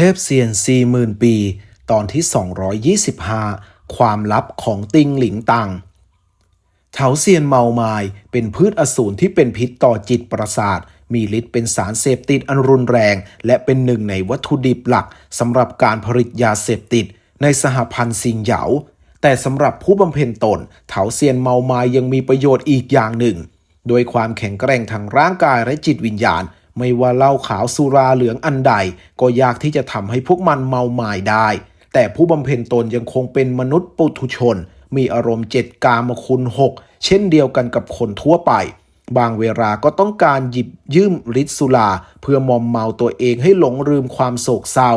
ทพเซียนสี่หมื่นปี ตอนที่ 225 ความลับของติงหลิงตังเถาเซียนเมาไมายเป็นพืชอสูรที่เป็นพิษต่อจิตประสาท มีฤทธิ์เป็นสารเสพติดอันรุนแรง และเป็นหนึ่งในวัตถุดิบหลักสำหรับการผลิตยาเสพติด ในสหพันธ์ซิงเหยา แต่สำหรับผู้บำเพ็ญตน เถาเซียนเมาไมายยังมีประโยชน์อีกอย่างหนึ่ง โดยความแข็งแกร่งทางร่างกายและจิตวิญญาณ ไม่ว่าเหล้าขาวสุราเหลืองอันใด ก็ยากที่จะทำให้พวกมันเมาไมายได้ แต่ผู้บำเพ็ญตนยังคงเป็นมนุษย์ปุถุชน มีอารมณ์เจ็ดกามคุณหกเช่นเดียวกันกับคนทั่วไป บางเวลาก็ต้องการหยิบยืมฤทธิ์สุราเพื่อมอมเมาตัวเองให้หลงลืมความโศกเศร้า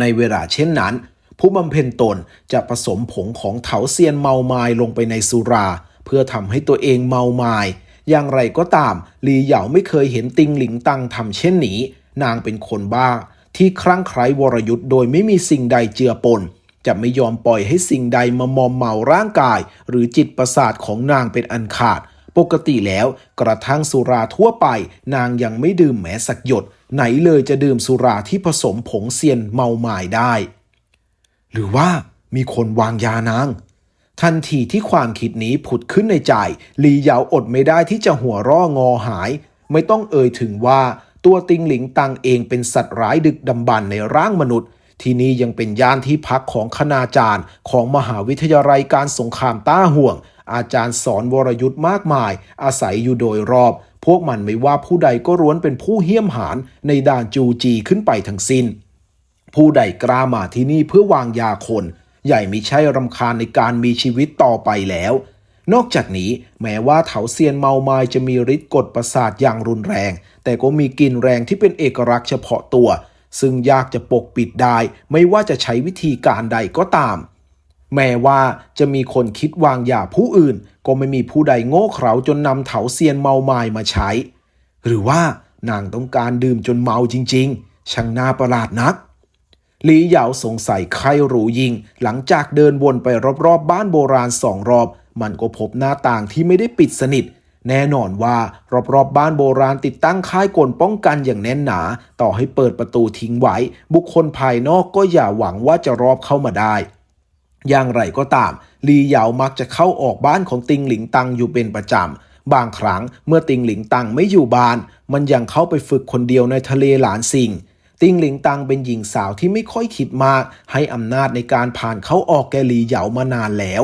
ในเวลาเช่นนั้น ผู้บำเพ็ญตนจะผสมผงของเถาเซียนเมาไมายลงไปในสุรา เพื่อทำให้ตัวเองเมาไมาย อย่างไรก็ตามลีเหยาไม่เคยเห็นติงหลิงตังทำเช่นนี้ นางเป็นคนบ้า ที่คลั่งไคล้วรยุทธ์โดยไม่มีสิ่งใดเจือปน จะไม่ยอมปล่อยให้สิ่งใดมามอมเมาร่างกาย หรือจิตประสาทของนางเป็นอันขาด ปกติแล้วกระทั่งสุราทั่วไป นางยังไม่ดื่มแม้สักหยด ไหนเลยจะดื่มสุราที่ผสมผงเซียนเมาหมายได้ หรือว่ามีคนวางยานาง ทันทีที่ความคิดนี้ผุดขึ้นในใจ ลีเหยาอดไม่ได้ที่จะหัวร่องอหาย ไม่ต้องเอ่ยถึงว่าตัวติงหลิงตังเองเป็นสัตว์ร้ายดึกดำบรรในร่างมนุษย์ ที่นี่ยังเป็นย่านที่พักของคณาจารย์ ของมหาวิทยาลัยการสงครามต้าห่วง อาจารย์สอนวรยุทธ์มากมาย อาศัยอยู่โดยรอบ พวกมันไม่ว่าผู้ใดก็ร้วนเป็นผู้เหี้ยมหานในด่านจูจีขึ้นไปทั้งสิ้น ผู้ใดกล้ามาที่นี่เพื่อวางยาคน ใหญ่ไม่ใช่รำคาญในการมีชีวิตต่อไปแล้ว นอกจากนี้แม้ว่าเถาเซียนเมาไมายจะมีฤทธิ์กดประสาทอย่างรุนแรง แต่ก็มีกลิ่นแรงที่เป็นเอกลักษณ์เฉพาะตัว ซึ่งยากจะปกปิดได้ ไม่ว่าจะใช้วิธีการใดก็ตาม แม้ว่าจะมีคนคิดวางยาผู้อื่น ก็ไม่มีผู้ใดโง่เขลาจนนำเถาเซียนเมาไมายมาใช้ หรือว่านางต้องการดื่มจนเมาจริง ๆ ช่างน่าประหลาดนัก หลีเหยาสงสัยใครรู้ยิง หลังจากเดินวนไปรอบๆบบ้านโบราณสองรอบ มันก็พบหน้าต่างที่ไม่ได้ปิดสนิท แน่นอนว่ารอบๆบบ้านโบราณติดตั้งค่ายกลป้องกันอย่างแน่นหนา ต่อให้เปิดประตูทิ้งไว้ บุคคลภายนอกก็อย่าหวังว่าจะรอบเข้ามาได้ อย่างไรก็ตาม ลีเหยามักจะเข้าออกบ้านของติงหลิงตังอยู่เป็นประจำบางครั้งเมื่อติงหลิงตังไม่อยู่บ้าน มันยังเข้าไปฝึกคนเดียวในทะเลหลานซิง ติงหลิงตังเป็นหญิงสาวที่ไม่ค่อยคิดมาก ให้อำนาจในการผ่านเข้าออกแกลีเหยามานานแล้ว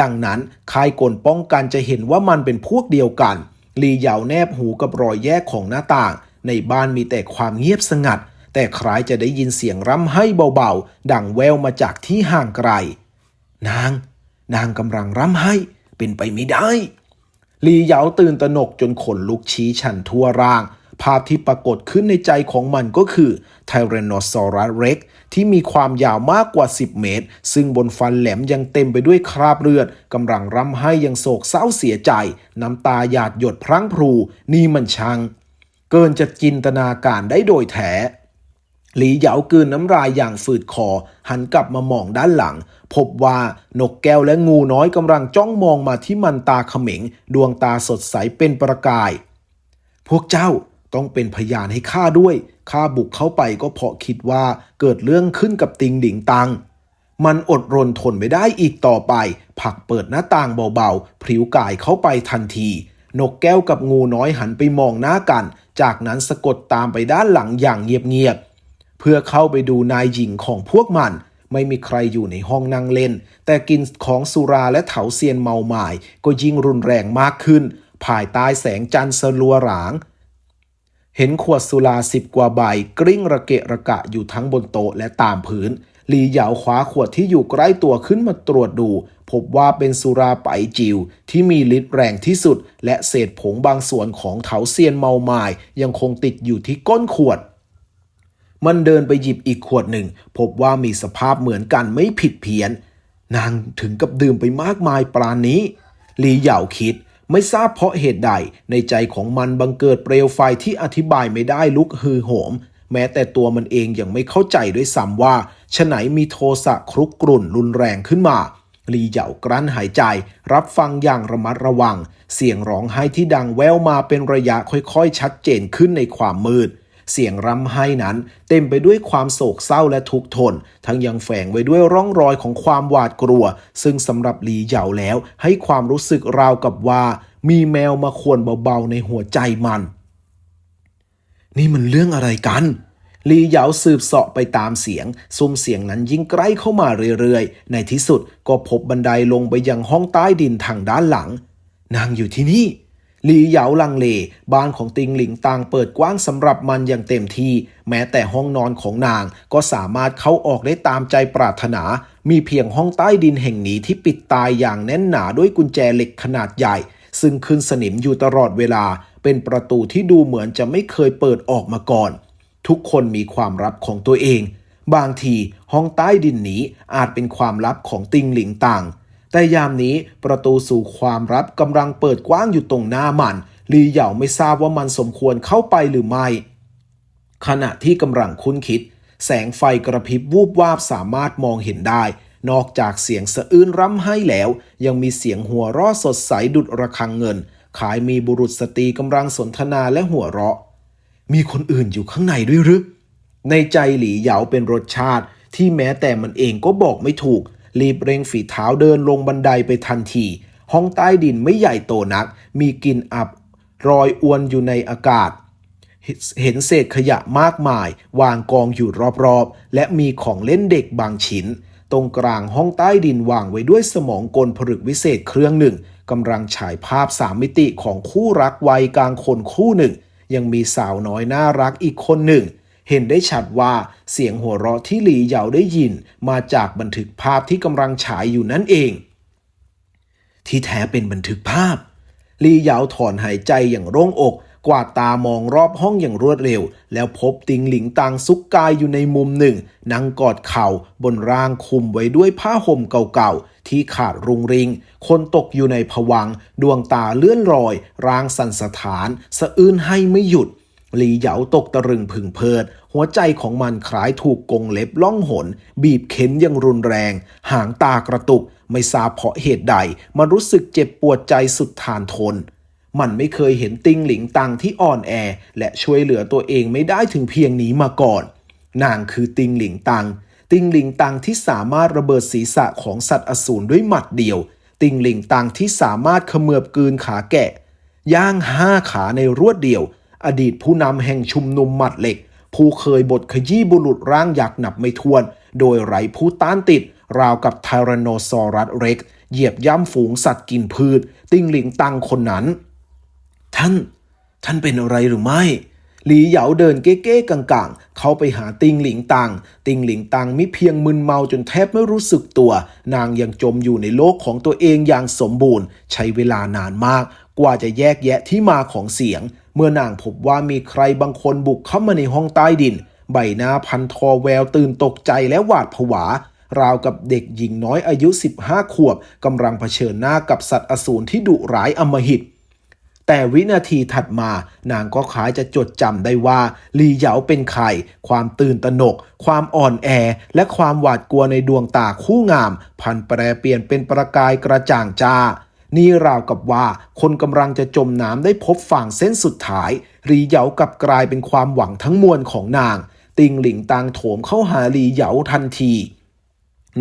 ดังนั้นค่ายกลป้องกันจะเห็นว่ามันเป็นพวกเดียวกันลีเหยาแนบหูกับรอยแยกของหน้าต่าง ในบ้านมีแต่ความเงียบสงัด แต่คล้ายจะได้ยินเสียงร่ำไห้เบาๆ ดังแววมาจากที่ห่างไกล นาง นางกำลังร่ำไห้ เป็นไปไม่ได้ลีเหยาตื่นตระหนกจนขนลุกชี้ชันทั่วร่าง ภาพที่ปรากฏขึ้นในใจของมันก็คือไทเรโนซอรัสเร็กที่มีความยาวมากกว่า 10 เมตร ซึ่งบนฟันแหลมยังเต็มไปด้วยคราบเลือดกำลังร่ำไห้ยังโศกเศร้าเสียใจ น้ำตาหยาดหยดพรังพรู นี่มันชัง เกินจะจินตนาการได้โดยแท้หลีเหยากืนน้ำลายอย่างฝืดคอ หันกลับมามองด้านหลัง พบว่านกแก้วและงูน้อยกำลังจ้องมองมาที่มันตาเขม็ง ดวงตาสดใสเป็นประกาย พวกเจ้า ต้องเป็นพยานให้ข้าด้วย ข้าบุกเข้าไปก็เพราะคิดว่าเกิดเรื่องขึ้นกับติงหลิงตัง มันอดรนทนไม่ได้อีกต่อไป ผักเปิดหน้าต่างเบาๆ พริ้วกายเข้าไปทันที นกแก้วกับงูน้อยหันไปมองหน้ากัน จากนั้นสะกดตามไปด้านหลังอย่างเงียบๆ เพื่อเข้าไปดูนายหญิงของพวกมันไม่มีใครอยู่ในห้องนั่งเล่น แต่กินของสุราและเถาเซียนเมาหมาย ก็ยิ่งรุนแรงมากขึ้น ภายใต้แสงจันทร์สลัวหราง เห็นขวดสุราสิบกว่าใบกริ้งระเกะระกะอยู่ทั้งบนโต๊ะและตามพื้นหลีเหยาคว้าขวดที่อยู่ใกล้ตัวขึ้นมาตรวจดู พบว่าเป็นสุราไปจิวที่มีฤทธิ์แรงที่สุด และเศษผงบางส่วนของเถาเซียนเมาไมายยังคงติดอยู่ที่ก้นขวด มันเดินไปหยิบอีกขวดหนึ่ง พบว่ามีสภาพเหมือนกันไม่ผิดเพี้ยน นางถึงกับดื่มไปมากมายปราณนี้หลีเหยาคิด ไม่ทราบเพราะเหตุใด ในใจของมันบังเกิดเปลวไฟที่อธิบายไม่ได้ลุกฮือโหม แม้แต่ตัวมันเองยังไม่เข้าใจด้วยซ้ำว่าฉไหนมีโทสะครุกกรุ่นรุนแรงขึ้นมาลีเหยากลั้นหายใจ รับฟังอย่างระมัดระวัง เสียงร้องไห้ที่ดังแววมาเป็นระยะค่อยๆ ชัดเจนขึ้นในความมืด เสียงรำไห้นั้น เต็มไปด้วยความโศกเศร้าและทุกข์ทน ทั้งยังแฝงไว้ด้วยร่องรอยของความหวาดกลัว ซึ่งสำหรับหลีเหยาแล้ว ให้ความรู้สึกราวกับว่า มีแมวมาขวนเบาๆในหัวใจมัน นี่มันเรื่องอะไรกันลีเหยาสืบเสาะไปตามเสียง ซุ้มเสียงนั้นยิ่งใกล้เข้ามาเรื่อยๆ ในที่สุดก็พบบันไดลงไปยังห้องใต้ดินทางด้านหลัง นางอยู่ที่นี่ หลีเหยาลังเล บ้านของติงหลิงตางเปิดกว้างสำหรับมันอย่างเต็มที่ แม้แต่ห้องนอนของนางก็สามารถเข้าออกได้ตามใจปรารถนา มีเพียงห้องใต้ดินแห่งนี้ที่ปิดตายอย่างแน่นหนาด้วยกุญแจเหล็กขนาดใหญ่ ซึ่งขึ้นสนิมอยู่ตลอดเวลา เป็นประตูที่ดูเหมือนจะไม่เคยเปิดออกมาก่อน ทุกคนมีความลับของตัวเอง บางทีห้องใต้ดินนี้อาจเป็นความลับของติงหลิงต่าง แต่ยามนี้ประตูสู่ความลับกำลังเปิดกว้างอยู่ตรงหน้ามัน ลีเหยาไม่ทราบว่ามันสมควรเข้าไปหรือไม่ ขณะที่กำลังคุ้นคิด แสงไฟกระพริบวูบวาบสามารถมองเห็นได้ นอกจากเสียงสะอื้นร่ำไห้แล้ว ยังมีเสียงหัวเราะสดใสดุดระฆังเงินขายมีบุรุษสตรีกำลังสนทนาและหัวเราะ มีคนอื่นอยู่ข้างในด้วยหรือ ในใจหลีเหยาเป็นรสชาติที่แม้แต่มันเองก็บอกไม่ถูก รีบเร่งฝีเท้าเดินลงบันไดไปทันที ห้องใต้ดินไม่ใหญ่โตนัก มีกลิ่นอับรอยอวนอยู่ในอากาศ เห็นเศษขยะมากมาย วางกองอยู่รอบๆ และมีของเล่นเด็กบางชิ้น ตรงกลางห้องใต้ดินวางไว้ด้วยสมองกลผลึกวิเศษเครื่องหนึ่งกำลังฉายภาพสามมิติของคู่รักวัยกลางคนคู่หนึ่ง ยังมีสาวน้อยน่ารักอีกคนหนึ่ง เห็นได้ชัดว่าเสียงหัวเราะที่หลีเหยาได้ยินมาจากบันทึกภาพที่กำลังฉายอยู่นั่นเอง ที่แท้เป็นบันทึกภาพหลีเหยาถอนหายใจอย่างโล่งอก กวาดตามองรอบห้องอย่างรวดเร็ว แล้วพบติงหลิงตังซุกกายอยู่ในมุมหนึ่งนั่งกอดเข่าบนร่างคลุมไว้ด้วยผ้าห่มเก่าๆ ที่ขาดรุงริง คนตกอยู่ในผวัง ดวงตาเลื่อนลอย ร่างสั่นสะท้าน สะอื้นให้ไม่หยุด หลีเหยาตกตะรึงผึ่งเพิด หัวใจของมันคล้ายถูกกงเล็บล่องหน บีบเข็นอย่างรุนแรง หางตากระตุก ไม่ทราบเพราะเหตุใด มันรู้สึกเจ็บปวดใจสุดทานทน มันไม่เคยเห็นติงหลิงตังที่อ่อนแอ และช่วยเหลือตัวเองไม่ได้ถึงเพียงนี้มาก่อน นางคือติงหลิงตัง ติงหลิงตังที่สามารถระเบิดศีรษะของสัตว์อสูรด้วยหมัดเดียว ติงหลิงตังที่สามารถเขมือบกืนขาแกะ ย่างห้าขาในรวดเดียว อดีตผู้นำแห่งชุมนุมหมัดเหล็ก ผู้เคยบทขยี้บุรุษร่างยักษ์นับไม่ถ้วน โดยไร้ผู้ต้านติด ราวกับไทแรนโนซอรัสเร็ก เหยียบย่ำฝูงสัตว์กินพืช ติงหลิงตังคนนั้น ท่าน ท่านเป็นอะไรหรือไม่หลีเหยาเดินเก้ๆกังๆ เข้าไปหาติงหลิงตัง ติงหลิงตังมิเพียงมึนเมาจนแทบไม่รู้สึกตัว นางยังจมอยู่ในโลกของตัวเองอย่างสมบูรณ์ ใช้เวลานานมาก กว่าจะแยกแยะที่มาของเสียง เมื่อนางพบว่ามีใครบางคนบุกเข้ามาในห้องใต้ดิน ใบหน้าพันทอแววตื่นตกใจและหวาดผวา ราวกับเด็กหญิงน้อยอายุ 15 ขวบกำลังเผชิญหน้ากับสัตว์อสูรที่ดุร้ายอำมหิต แต่วินาทีถัดมา นางก็คล้ายจะจดจำได้ว่าลีเหยาเป็นใคร ความตื่นตระหนก ความอ่อนแอ และความหวาดกลัวในดวงตาคู่งาม พันแปรเปลี่ยนเป็นประกายกระจ่างจ้า นี่ราวกับว่าคนกำลังจะจมน้ำได้พบฝั่งเส้นสุดท้ายลีเหยากับกลายเป็นความหวังทั้งมวลของนาง ติงหลิงตางโถมเข้าหาลีเหยาทันที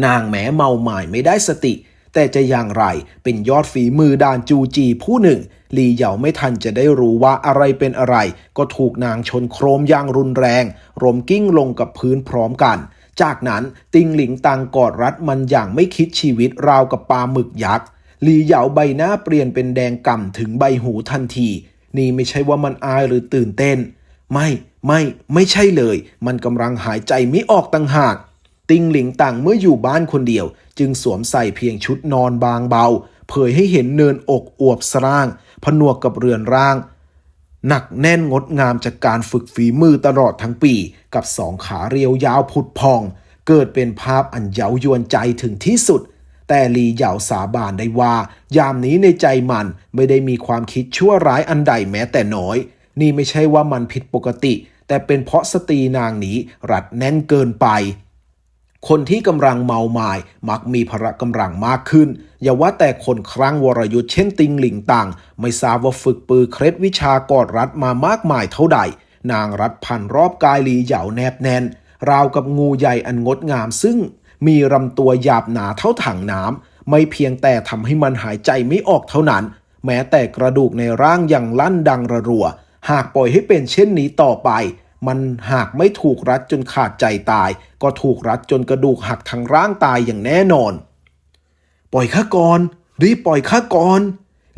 นางแม้เมาหมายไม่ได้สติ แต่จะอย่างไรเป็นยอดฝีมือดานจูจีผู้หนึ่งหลีเหยาไม่ทันจะได้รู้ว่าอะไรเป็นอะไร ก็ถูกนางชนโครมอย่างรุนแรงรมกิ้งลงกับพื้นพร้อมกัน จากนั้นติงหลิงตังกอดรัดมันอย่างไม่คิดชีวิตราวกับปลาหมึกยักษ์ หลีเหยาใบหน้าเปลี่ยนเป็นแดงก่ำถึงใบหูทันที นี่ไม่ใช่ว่ามันอายหรือตื่นเต้น ไม่ไม่ไม่ใช่เลย มันกำลังหายใจไม่ออกต่างหาก ติงหลิงต่างเมื่ออยู่บ้านคนเดียว จึงสวมใส่เพียงชุดนอนบางเบา เผยให้เห็นเนินอกอวบสร่าง ผนวกกับเรือนร่าง หนักแน่นงดงามจากการฝึกฝีมือตลอดทั้งปี กับสองขาเรียวยาวผุดพอง เกิดเป็นภาพอันเย้ายวนใจถึงที่สุด แต่ลีเหยาสาบานได้ว่า ยามนี้ในใจมันไม่ได้มีความคิดชั่วร้ายอันใดแม้แต่น้อย นี่ไม่ใช่ว่ามันผิดปกติ แต่เป็นเพราะสตรีนางนี้รัดแน่นเกินไปคนที่กำลังเมาหมายมักมีพละกำลังมากขึ้น อย่าว่าแต่คนครั้งวรยุทธ์เช่นติงหลิงต่าง ไม่ทราบว่าฝึกปือเคล็ดวิชากอดรัดมามากมายเท่าใด นางรัดพันรอบกายหลีเหยาแนบแน่นราวกับงูใหญ่อันงดงามซึ่ง มีลำตัวหยาบหนาเท่าถังน้ำไม่เพียงแต่ทำให้มันหายใจไม่ออกเท่านั้น แม้แต่กระดูกในร่างยังลั่นดังระรัว หากปล่อยให้เป็นเช่นนี้ต่อไป มันหากไม่ถูกรัดจนขาดใจตาย ก็ถูกรัดจนกระดูกหักทั้งร่างตายอย่างแน่นอน ปล่อยข้าก่อนรีบปล่อยข้าก่อน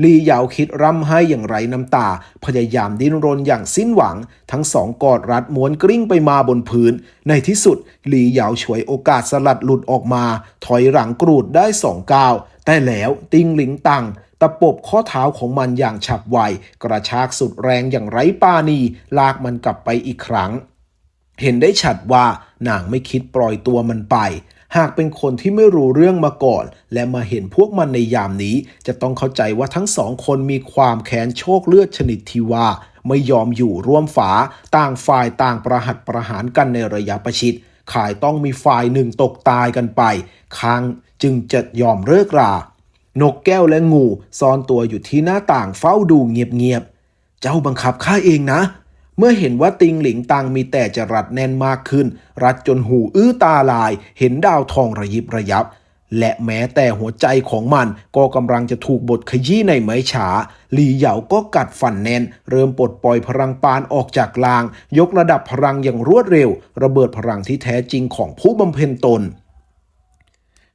ลีเหยาวคิดร่ำไห้อย่างไรน้ำตา พยายามดิ้นรนอย่างสิ้นหวัง ทั้งสองกอดรัดม้วนกลิ้งไปมาบนพื้น ในที่สุดลีเหยาวฉวยโอกาสสลัดหลุดออกมา ถอยหลังกรูดได้สองก้าวแต่แล้วติงหลิงตังตะปบข้อเท้าของมันอย่างฉับไว กระชากสุดแรงอย่างไร้ปาณี ลากมันกลับไปอีกครั้ง เห็นได้ชัดว่านางไม่คิดปล่อยตัวมันไป หากเป็นคนที่ไม่รู้เรื่องมาก่อน และมาเห็นพวกมันในยามนี้ จะต้องเข้าใจว่าทั้งสองคนมีความแค้นโชคเลือดชนิดที่ว่า ไม่ยอมอยู่ร่วมฝา ต่างฝ่ายต่างประหัตประหารกันในระยะประชิดขายต้องมีฝ่ายหนึ่งตกตายกันไปค้างจึงจะยอมเลิกรานกแก้วและงูซ่อนตัวอยู่ที่หน้าต่างเฝ้าดูเงียบๆ เจ้าบังคับข้าเองนะ เมื่อเห็นว่าติงหลิงตังมีแต่จะรัดแน่นมากขึ้น รัดจนหูอื้อตาลาย เห็นดาวทองระยิบระยับ และแม้แต่หัวใจของมันก็กำลังจะถูกบดขยี้ในไม้ฉา หลีเหยาก็กัดฟันแน่น เริ่มปลดปล่อยพลังปานออกจากลาง ยกระดับพลังอย่างรวดเร็ว ระเบิดพลังที่แท้จริงของผู้บำเพ็ญตน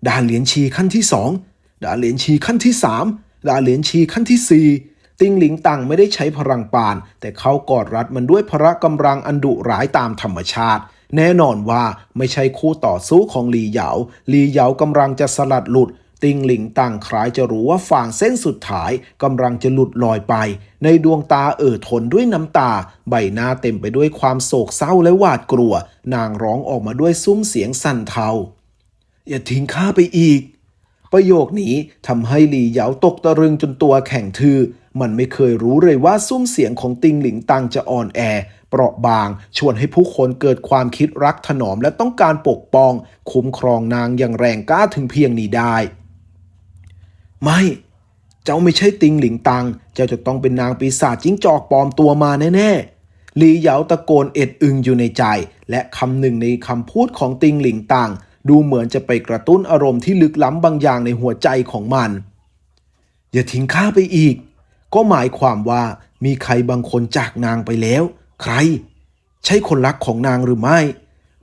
ดาเหรียญชีขั้นที่สองดาเหรียญชีขั้นที่สามดาเหรียญชีขั้นที่สี่ ติงหลิงตังไม่ได้ใช้พลังปาน แต่เขากอดรัดมันด้วยพละกำลังอันดุร้ายตามธรรมชาติ แน่นอนว่าไม่ใช่คู่ต่อสู้ของหลีเหยาหลีเหยากำลังจะสลัดหลุดติงหลิงตังคล้ายจะรู้ว่าฝ่างเส้นสุดท้ายกำลังจะหลุดลอยไป ในดวงตาเอ่อทนด้วยน้ำตา ใบหน้าเต็มไปด้วยความโศกเศร้าและหวาดกลัว นางร้องออกมาด้วยซุ้มเสียงสั่นเทา อย่าทิ้งข้าไปอีก ประโยคนี้ทำให้หลีเหยาตกตะลึงจนตัวแข็งทื่อมันไม่เคยรู้เลยว่าซุ้มเสียงของติงหลิงตังจะอ่อนแอ เปราะบาง ชวนให้ผู้คนเกิดความคิดรักถนอมและต้องการปกป้อง คุ้มครองนางอย่างแรงกล้าถึงเพียงนี้ได้ ไม่ เจ้าไม่ใช่ติงหลิงตัง เจ้าจะต้องเป็นนางปีศาจจิ้งจอกปลอมตัวมาแน่ๆหลีเหยาตะโกนเอ็ดอึงอยู่ในใจ และคำหนึ่งในคำพูดของติงหลิงตัง ดูเหมือนจะไปกระตุ้นอารมณ์ที่ลึกล้ำบางอย่างในหัวใจของมัน อย่าทิ้งข้าไปอีก ก็หมายความว่ามีใครบางคนจากนางไปแล้ว ใคร ใช่คนรักของนางหรือไม่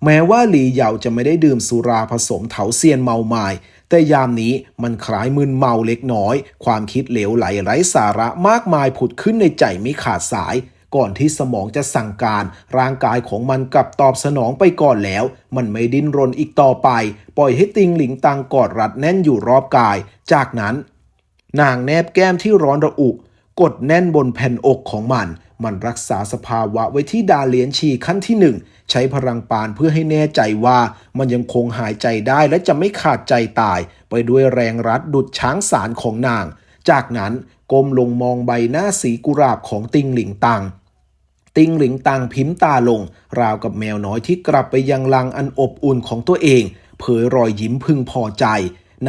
แม้ว่าหลีเหยาจะไม่ได้ดื่มสุราผสมเถาเซียนเมาไมาย แต่ยามนี้มันคล้ายมึนเมาเล็กน้อย ความคิดเหลวไหลไร้สาระมากมายผุดขึ้นในใจไม่ขาดสาย ก่อนที่สมองจะสั่งการ ร่างกายของมันกลับตอบสนองไปก่อนแล้ว มันไม่ดิ้นรนอีกต่อไป ปล่อยให้ติงหลิงตังกอดรัดแน่นอยู่รอบกาย จากนั้น นางแนบแก้มที่ร้อนระอุกดแน่นบนแผ่นอกของมัน มันรักษาสภาวะไว้ที่ดาเลียนชีขั้นที่หนึ่งใช้พลังปานเพื่อให้แน่ใจว่ามันยังคงหายใจได้และจะไม่ขาดใจตาย ไปด้วยแรงรัดดุดช้างสารของนาง จากนั้นก้มลงมองใบหน้าสีกุหลาบของติงหลิงตัง ติงหลิงตังพิมพ์ตาลง ราวกับแมวน้อยที่กลับไปยังลังอันอบอุ่นของตัวเอง เผยรอยยิ้มพึงพอใจ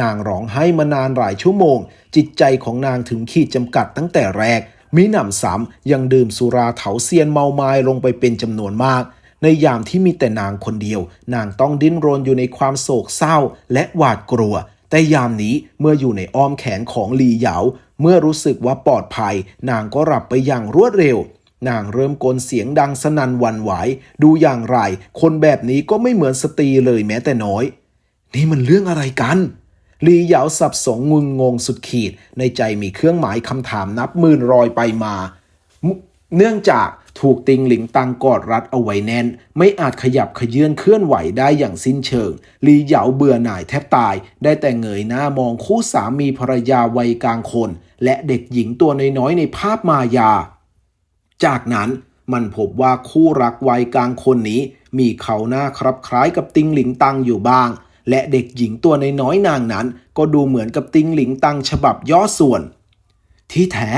นางร้องไห้มานานหลายชั่วโมง จิตใจของนางถึงขีดจำกัดตั้งแต่แรกมิหนำซ้ำยังดื่มสุราเถาเซียนเมาไม้ลงไปเป็นจำนวนมาก ในยามที่มีแต่นางคนเดียว นางต้องดิ้นรนอยู่ในความโศกเศร้าและหวาดกลัว แต่ยามนี้เมื่ออยู่ในอ้อมแขนของหลีเหยา เมื่อรู้สึกว่าปลอดภัย นางก็หลับไปอย่างรวดเร็ว นางเริ่มกลนเสียงดังสนั่นวันไหว ดูอย่างไร คนแบบนี้ก็ไม่เหมือนสตรีเลยแม้แต่น้อย นี่มันเรื่องอะไรกันลีเหยาสับสงงุนงงสุดขีด ในใจมีเครื่องหมายคำถามนับหมื่นรอยไปมา เนื่องจากถูกติงหลิงตังกอดรัดเอาไว้แน่น ไม่อาจขยับขยื่นเคลื่อนไหวได้อย่างสิ้นเชิง ลีเหยาเบื่อหน่ายแทบตาย ได้แต่เงยหน้ามองคู่สามีภรรยาวัยกลางคน และเด็กหญิงตัวน้อยๆในภาพมายา จากนั้นมันพบว่าคู่รักวัยกลางคนนี้ มีเขาหน้าครับคล้ายกับติงหลิงตังอยู่บ้าง และเด็กหญิงตัวน้อยนางนั้น ก็ดูเหมือนกับติงหลิงตังฉบับย่อส่วน ที่แท้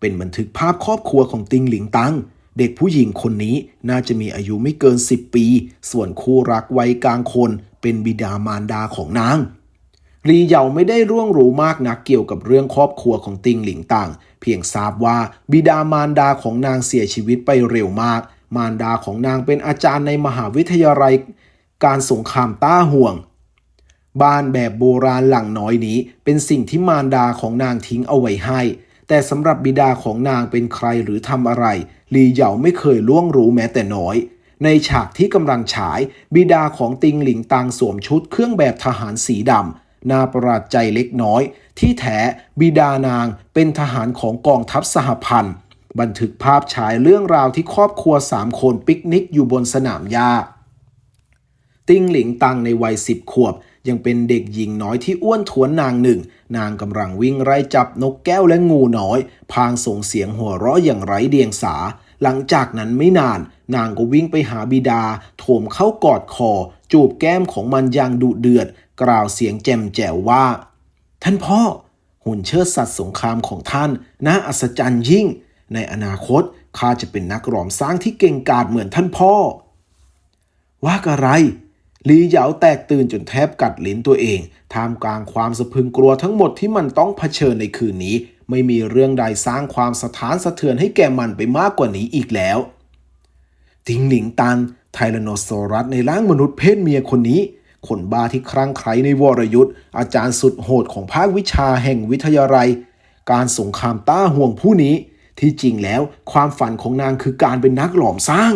เป็นบันทึกภาพครอบครัวของติงหลิงตังเด็กผู้หญิงคนนี้น่าจะมีอายุไม่เกิน 10 ปี ส่วนคู่รักวัยกลางคนเป็นบิดามารดาของนางลีเหยาไม่ได้ร่วงรู้มากนักเกี่ยวกับเรื่องครอบครัวของติงหลิงตัง พียงทราบว่าบิดามารดาของนางเสียชีวิตไปเร็วมาก มารดาของนางเป็นอาจารย์ในมหาวิทยาลัยการสงครามต้าห่วง บ้านแบบโบราณหลังน้อยนี้ เป็นสิ่งที่มารดาของนางทิ้งเอาไว้ให้ แต่สำหรับบิดาของนางเป็นใครหรือทำอะไรลีเหยาไม่เคยล่วงรู้แม้แต่น้อย ในฉากที่กำลังฉาย บิดาของติงหลิงตังสวมชุดเครื่องแบบทหารสีดำ น่าประหลาดใจเล็กน้อย ที่แท้บิดานางเป็นทหารของกองทัพสหพันธ์ บันทึกภาพฉายเรื่องราวที่ครอบครัวสามคนปิกนิกอยู่บนสนามหญ้าติ้งหลิงตังในวัยสิบขวบ ยังเป็นเด็กหญิงน้อยที่อ้วนท้วนนางหนึ่ง นางกำลังวิ่งไล่จับนกแก้วและงูน้อย พางส่งเสียงหัวเราะอย่างไร้เดียงสา หลังจากนั้นไม่นาน นางก็วิ่งไปหาบิดา โถมเข้ากอดคอ จูบแก้มของมันอย่างดุเดือด กล่าวเสียงแจ่มแจ๋วว่า ท่านพ่อหุ่นเชิดสัตว์สงครามของท่านน่าอัศจรรย์ยิ่ง ในอนาคตข้าจะเป็นนักหลอมสร้างที่เก่งกาจเหมือนท่านพ่อ ว่าอะไรลีเหยาแตกตื่นจนแทบกัดลิ้นตัวเอง ท่ามกลางความสะพึงกลัวทั้งหมดที่มันต้องเผชิญในคืนนี้ ไม่มีเรื่องใดสร้างความสะท้านสะเทือนให้แก่มันไปมากกว่านี้อีกแล้ว ติงหลิงตัน ไทแรโนซอรัสในร่างมนุษย์เพศเมียคนนี้ คนบ้าที่คลั่งไคล้ในวรยุทธ์อาจารย์สุดโหดของภาควิชาแห่งวิทยาลัย การสงครามต้าห่วงผู้นี้ ที่จริงแล้วความฝันของนางคือการเป็นนักหลอมสร้าง